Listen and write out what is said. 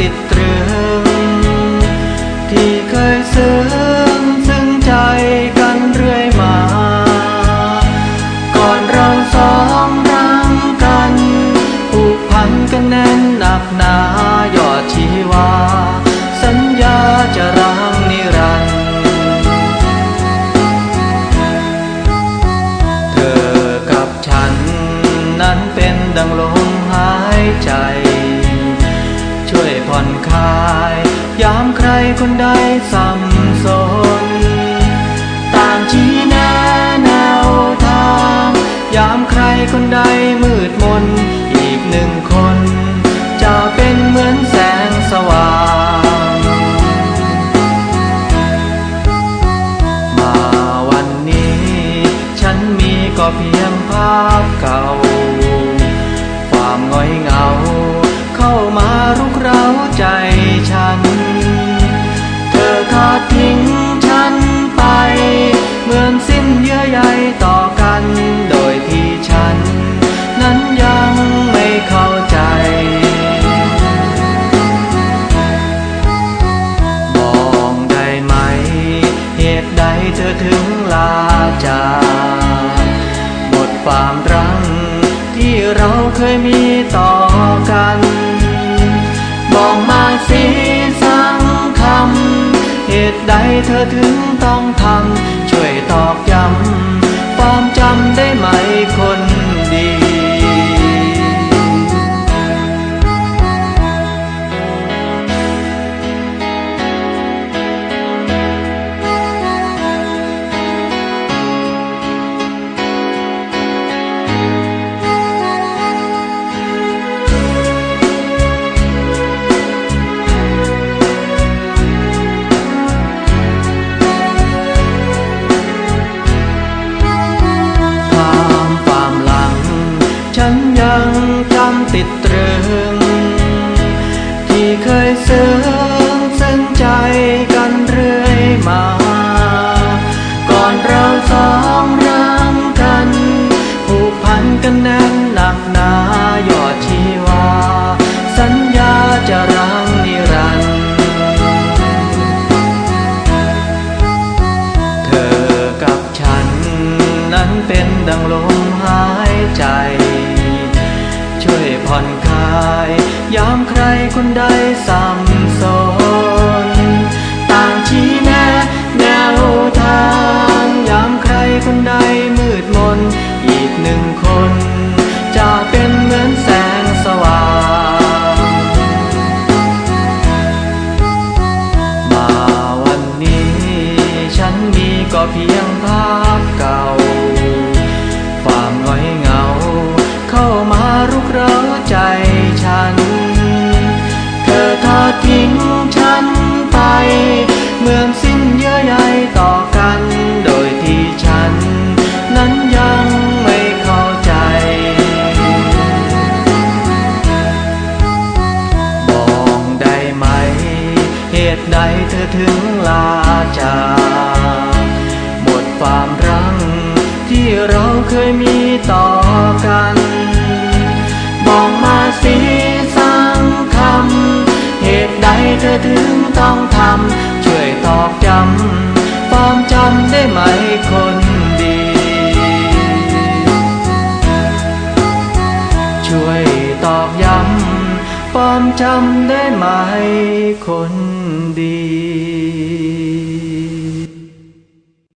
ติดตรึง ที่เคยซึ้งซึ้งใจกันเรื่อยมา ก่อนเราสองรังกันผูกพันกันแน่นหนักหนายอดชีวา สัญญาจะรังนิรันดร์เธอกับฉันนั้นเป็นดังล ครคนใดสับสน ตางชี้แนะแนวทาง ยามใครคนใดมืดมน อีกหนึ่งคน จะเป็นเหมือนแสงสว่าง มาวันนี้ ฉันมีก็เพียงภาพเก่า ความง่อยเหงา ความรังที่เราเคยมีต่อกัน บอกมาสิสังคำเหตุใดเธอถึงต้องท จำติดตรึงที่เคยซึ้ง ผ่อนคลาย ยามใครคนใดสับสน ต่างชี้แนะแนวทาง ยามใครคนใดมืดมน อีกหนึ่งคน จะเป็นเหมือนแสงสว่าง มาวันนี้ ฉันมีก็เพียงภาพเก่า ใดเธอถึงลาจากหมดความรังที่เราเคยมีต่อกันบอกมาสิสังคำเหตุใดเธอถึงต้องทำช่วยตอกจำความจำได้ไหมคน ความจำได้ไหมคนดี